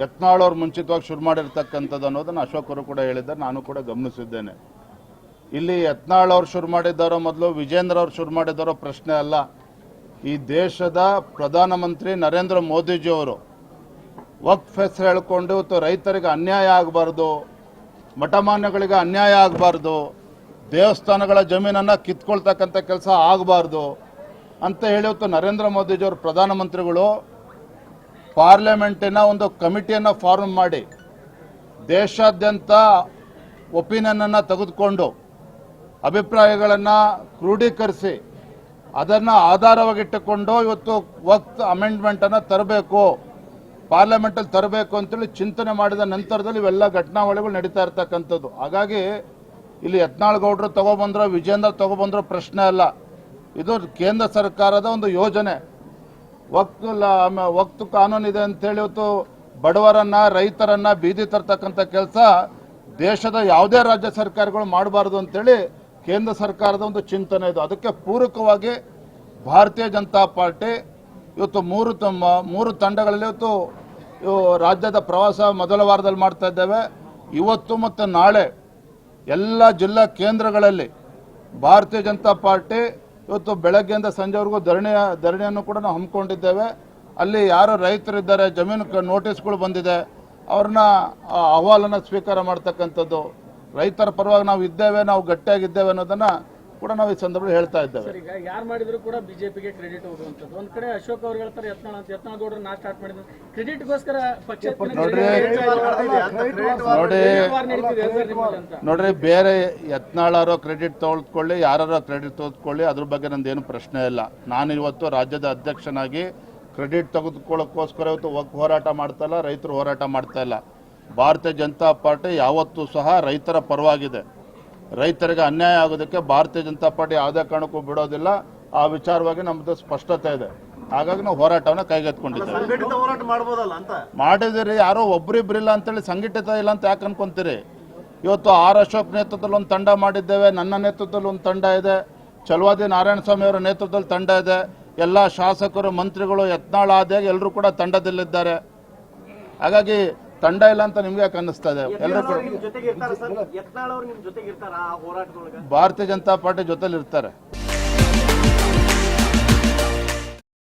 ಯತ್ನಾಳ್ ಅವ್ರು ಮುಂಚಿತವಾಗಿ ಶುರು ಮಾಡಿರ್ತಕ್ಕಂಥದ್ದು ಅನ್ನೋದನ್ನು ಅಶೋಕರು ಕೂಡ ಹೇಳಿದ್ದಾರೆ, ನಾನು ಕೂಡ ಗಮನಿಸಿದ್ದೇನೆ. ಇಲ್ಲಿ ಯತ್ನಾಳ್ ಅವ್ರು ಶುರು ಮಾಡಿದ್ದಾರೋ ಮೊದಲು ವಿಜೇಂದ್ರ ಅವ್ರು ಶುರು ಮಾಡಿದ್ದಾರೋ ಪ್ರಶ್ನೆ ಅಲ್ಲ. ಈ ದೇಶದ ಪ್ರಧಾನಮಂತ್ರಿ ನರೇಂದ್ರ ಮೋದಿಜಿಯವರು ವಕ್ಫ್ ಹೆಸರು ಹೇಳ್ಕೊಂಡು ಇವತ್ತು ರೈತರಿಗೆ ಅನ್ಯಾಯ ಆಗಬಾರ್ದು, ಮಠಮಾನ್ಯಗಳಿಗೆ ಅನ್ಯಾಯ ಆಗಬಾರ್ದು, ದೇವಸ್ಥಾನಗಳ ಜಮೀನನ್ನು ಕಿತ್ಕೊಳ್ತಕ್ಕಂಥ ಕೆಲಸ ಆಗಬಾರ್ದು ಅಂತ ಹೇಳಿ ಇವತ್ತು ನರೇಂದ್ರ ಮೋದಿಜಿಯವರು ಪ್ರಧಾನಮಂತ್ರಿಗಳು. ಪಾರ್ಲಿಮೆಂಟಿನ ಒಂದು ಕಮಿಟಿಯನ್ನು ಫಾರ್ಮ್ ಮಾಡಿ ದೇಶಾದ್ಯಂತ ಒಪಿನಿಯನನ್ನು ತೆಗೆದುಕೊಂಡು ಅಭಿಪ್ರಾಯಗಳನ್ನು ಕ್ರೋಢೀಕರಿಸಿ ಅದನ್ನು ಆಧಾರವಾಗಿಟ್ಟುಕೊಂಡು ಇವತ್ತು ವಕ್ತ್ ಅಮೆಂಡ್ಮೆಂಟನ್ನು ತರಬೇಕು, ಪಾರ್ಲಿಮೆಂಟಲ್ಲಿ ತರಬೇಕು ಅಂತೇಳಿ ಚಿಂತನೆ ಮಾಡಿದ ನಂತರದಲ್ಲಿ ಇವೆಲ್ಲ ಘಟನಾವಳಿಗಳು ನಡೀತಾ ಇರ್ತಕ್ಕಂಥದ್ದು. ಹಾಗಾಗಿ ಇಲ್ಲಿ ಯತ್ನಾಳ್ ಗೌಡರು ತಗೊಬಂದ್ರೋ, ವಿಜೇಂದ್ರ ತಗೊಬಂದ್ರೋ ಪ್ರಶ್ನೆ ಅಲ್ಲ. ಇದು ಕೇಂದ್ರ ಸರ್ಕಾರದ ಒಂದು ಯೋಜನೆ. ವಕ್ತು ವಕ್ತು ಕಾನೂನು ಇದೆ ಅಂತೇಳಿ ಇವತ್ತು ಬಡವರನ್ನ, ರೈತರನ್ನ ಬೀದಿ ತರ್ತಕ್ಕಂಥ ಕೆಲಸ ದೇಶದ ಯಾವುದೇ ರಾಜ್ಯ ಸರ್ಕಾರಗಳು ಮಾಡಬಾರ್ದು ಅಂತೇಳಿ ಕೇಂದ್ರ ಸರ್ಕಾರದ ಒಂದು ಚಿಂತನೆ ಇದು. ಅದಕ್ಕೆ ಪೂರಕವಾಗಿ ಭಾರತೀಯ ಜನತಾ ಪಾರ್ಟಿ ಇವತ್ತು ಮೂರು ಮೂರು ತಂಡಗಳಲ್ಲಿ ಇವತ್ತು ಇವು ರಾಜ್ಯದ ಪ್ರವಾಸ ಮೊದಲ ವಾರದಲ್ಲಿ ಮಾಡ್ತಾ ಇದ್ದೇವೆ. ಇವತ್ತು ಮತ್ತು ನಾಳೆ ಎಲ್ಲ ಜಿಲ್ಲಾ ಕೇಂದ್ರಗಳಲ್ಲಿ ಭಾರತೀಯ ಜನತಾ ಪಾರ್ಟಿ ಇವತ್ತು ಬೆಳಗ್ಗೆಯಿಂದ ಸಂಜೆವರೆಗೂ ಧರಣಿ, ಧರಣಿಯನ್ನು ಕೂಡ ನಾವು ಹಮ್ಮಿಕೊಂಡಿದ್ದೇವೆ. ಅಲ್ಲಿ ಯಾರು ರೈತರಿದ್ದಾರೆ, ಜಮೀನು ನೋಟಿಸ್ಗಳು ಬಂದಿದೆ. ಅವ್ರನ್ನ ಅಹವಾಲನ್ನು ಸ್ವೀಕಾರ ಮಾಡ್ತಕ್ಕಂಥದ್ದು. ರೈತರ ಪರವಾಗಿ ನಾವು ಇದ್ದೇವೆ, ನಾವು ಗಟ್ಟಿಯಾಗಿದ್ದೇವೆ ಅನ್ನೋದನ್ನ ಕೂಡ ನಾವು ಈ ಸಂದರ್ಭದಲ್ಲಿ ಹೇಳ್ತಾ ಇದ್ದೇವೆ. ಸರ್ ಈಗ ಯಾರು ಮಾಡಿದ್ರು ಕೂಡ ಬಿಜೆಪಿಗೆ ಕ್ರೆಡಿಟ್ ಹೋಗುವಂಥದ್ದು. ಒಂದ್ ಕಡೆ ಅಶೋಕ್ ಅವ್ರು ಹೇಳ್ತಾರೆ ಯತ್ನಾಳ್ ಅಂತ. ಯತ್ನಾಳ್ ಗೌಡ್ರು ನಾ ಸ್ಟಾರ್ಟ್ ಮಾಡಿದ್ರು ಕ್ರೆಡಿಟ್ಗೋಸ್ಕರ ಪಕ್ಷ ನೋಡ್ರಿ ನೋಡಿ ನೋಡ್ರಿ ಬೇರೆ ಯತ್ನಾಳಾರೋ ಕ್ರೆಡಿಟ್ ತೊಗೊಳ್ಕೊಳ್ಳಿ ಯಾರೋ ಕ್ರೆಡಿಟ್ ತೊಗೊಳ್ಕೊಳ್ಳಿ ಅದ್ರ ಬಗ್ಗೆ ನಂದೇನು ಪ್ರಶ್ನೆ ಇಲ್ಲ. ನಾನು ಇವತ್ತು ರಾಜ್ಯದ ಅಧ್ಯಕ್ಷನಾಗಿ ಕ್ರೆಡಿಟ್ ತೆಗೆದುಕೊಳ್ಳೋಕ್ಕೋಸ್ಕರ ಇವತ್ತು ಹೋರಾಟ ಮಾಡ್ತಾ ಇಲ್ಲ ರೈತರು ಹೋರಾಟ ಮಾಡ್ತಾ ಇಲ್ಲ. ಭಾರತೀಯ ಜನತಾ ಪಾರ್ಟಿ ಯಾವತ್ತೂ ಸಹ ರೈತರ ಪರವಾಗಿದೆ. ರೈತರಿಗೆ ಅನ್ಯಾಯ ಆಗೋದಕ್ಕೆ ಭಾರತೀಯ ಜನತಾ ಪಾರ್ಟಿ ಯಾವುದೇ ಕಾರಣಕ್ಕೂ ಬಿಡೋದಿಲ್ಲ. ಆ ವಿಚಾರವಾಗಿ ನಮ್ಮದು ಸ್ಪಷ್ಟತೆ ಇದೆ. ಹಾಗಾಗಿ ನಾವು ಹೋರಾಟವನ್ನು ಕೈಗೆತ್ಕೊಂಡಿದ್ದೇವೆ ಮಾಡಿದಿರಿ ಯಾರೋ ಒಬ್ರಿಬ್ರಿಲ್ಲ ಅಂತೇಳಿ ಸಂಘಟಿತ ಇಲ್ಲ ಅಂತ ಯಾಕೆ ಅನ್ಕೊಂತೀರಿ? ಇವತ್ತು ಆರ್ ಅಶೋಕ್ ನೇತೃತ್ವದಲ್ಲಿ ಒಂದು ತಂಡ ಮಾಡಿದ್ದೇವೆ ನನ್ನ ನೇತೃತ್ವದಲ್ಲಿ ಒಂದು ತಂಡ ಇದೆ ಚಲುವಾದಿ ನಾರಾಯಣ ಸ್ವಾಮಿ ಅವರ ನೇತೃತ್ವದಲ್ಲಿ ತಂಡ ಇದೆ ಎಲ್ಲ ಶಾಸಕರು ಮಂತ್ರಿಗಳು ಯತ್ನಾಳ ಆದಾಗ ಎಲ್ಲರೂ ಕೂಡ ತಂಡದಲ್ಲಿದ್ದಾರೆ. ಹಾಗಾಗಿ ತಂಡ ಇಲ್ಲ ಅಂತ ನಿಮ್ಗೆ ಯಾಕೆ ಅನ್ನಿಸ್ತಾ ಇದೆ? ಎಲ್ಲರೂ ಕೂಡ ಭಾರತೀಯ ಜನತಾ ಪಾರ್ಟಿ ಜೊತೆಲಿ ಇರ್ತಾರೆ.